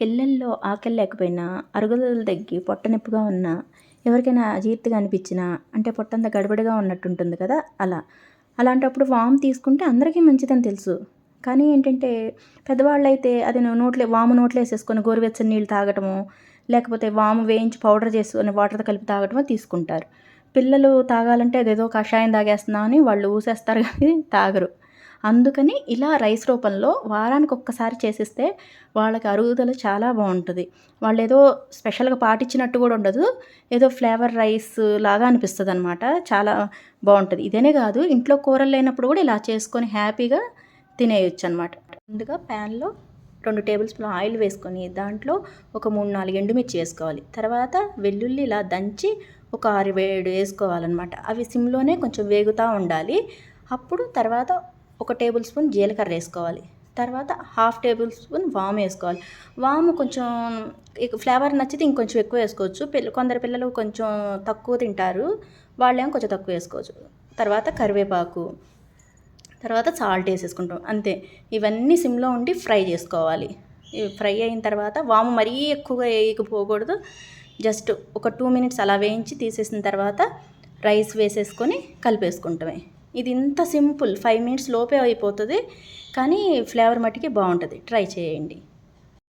పిల్లల్లో ఆకలి లేకపోయినా అరుగుదల తగ్గి పొట్టనొప్పిగా ఉన్నా ఎవరికైనా అజీర్తిగా అనిపించినా అంటే పొట్టంతా గడబడిగా ఉన్నట్టు ఉంటుంది కదా అలా. అలాంటప్పుడు వాము తీసుకుంటే అందరికీ మంచిదని తెలుసు. కానీ ఏంటంటే పెద్దవాళ్ళు అయితే అది నోట్లే వాము నోట్లో వేసేసుకొని గోరువెచ్చని నీళ్ళు తాగటము లేకపోతే వాము వేయించి పౌడర్ చేసుకొని వాటర్తో కలిపి తాగటమో తీసుకుంటారు. పిల్లలు తాగాలంటే అదేదో కషాయం తాగేస్తున్నా అని వాళ్ళు ఊసేస్తారు కానీ తాగరు. అందుకని ఇలా రైస్ రూపంలో వారానికి ఒక్కసారి చేసిస్తే వాళ్ళకి అరుగుదల చాలా బాగుంటుంది. వాళ్ళు ఏదో స్పెషల్గా పాటించినట్టు కూడా ఉండదు. ఏదో ఫ్లేవర్ రైస్ లాగా అనిపిస్తుంది అనమాట చాలా బాగుంటుంది. ఇదేనే కాదు ఇంట్లో కూరలు లేనప్పుడు కూడా ఇలా చేసుకొని హ్యాపీగా తినేయచ్చు అనమాట ముందుగా ప్యాన్లో రెండు టేబుల్ స్పూన్ ఆయిల్ వేసుకొని దాంట్లో ఒక మూడు నాలుగు ఎండుమిర్చి వేసుకోవాలి. తర్వాత వెల్లుల్లి ఇలా దంచి ఒక ఆరు వేడు వేసుకోవాలన్నమాట. అవి సిమ్లోనే కొంచెం వేగుతూ ఉండాలి. అప్పుడు తర్వాత ఒక టేబుల్ స్పూన్ జీలకర్ర వేసుకోవాలి. తర్వాత హాఫ్ టేబుల్ స్పూన్ వాము వేసుకోవాలి. వాము కొంచెం ఫ్లేవర్ నచ్చితే ఇంకొంచెం ఎక్కువ వేసుకోవచ్చు. పిల్ల కొందరు పిల్లలు కొంచెం తక్కువ తింటారు. వాళ్ళేమో కొంచెం తక్కువ వేసుకోవచ్చు. తర్వాత కరివేపాకు. తర్వాత సాల్ట్ వేసేసుకుంటాం. అంతే. ఇవన్నీ సిమ్లో ఉండి ఫ్రై చేసుకోవాలి. ఫ్రై అయిన తర్వాత వాము మరీ ఎక్కువగా వేయకపోకూడదు. జస్ట్ ఒక టూ మినిట్స్ అలా వేయించి తీసేసిన తర్వాత రైస్ వేసేసుకొని కలిపేసుకుంటామే. ఇది ఇంత సింపుల్ ఫైవ్ మినిట్స్ లోపే అయిపోతుంది. కానీ ఫ్లేవర్ మట్టుకి బాగుంటుంది. ట్రై చేయండి.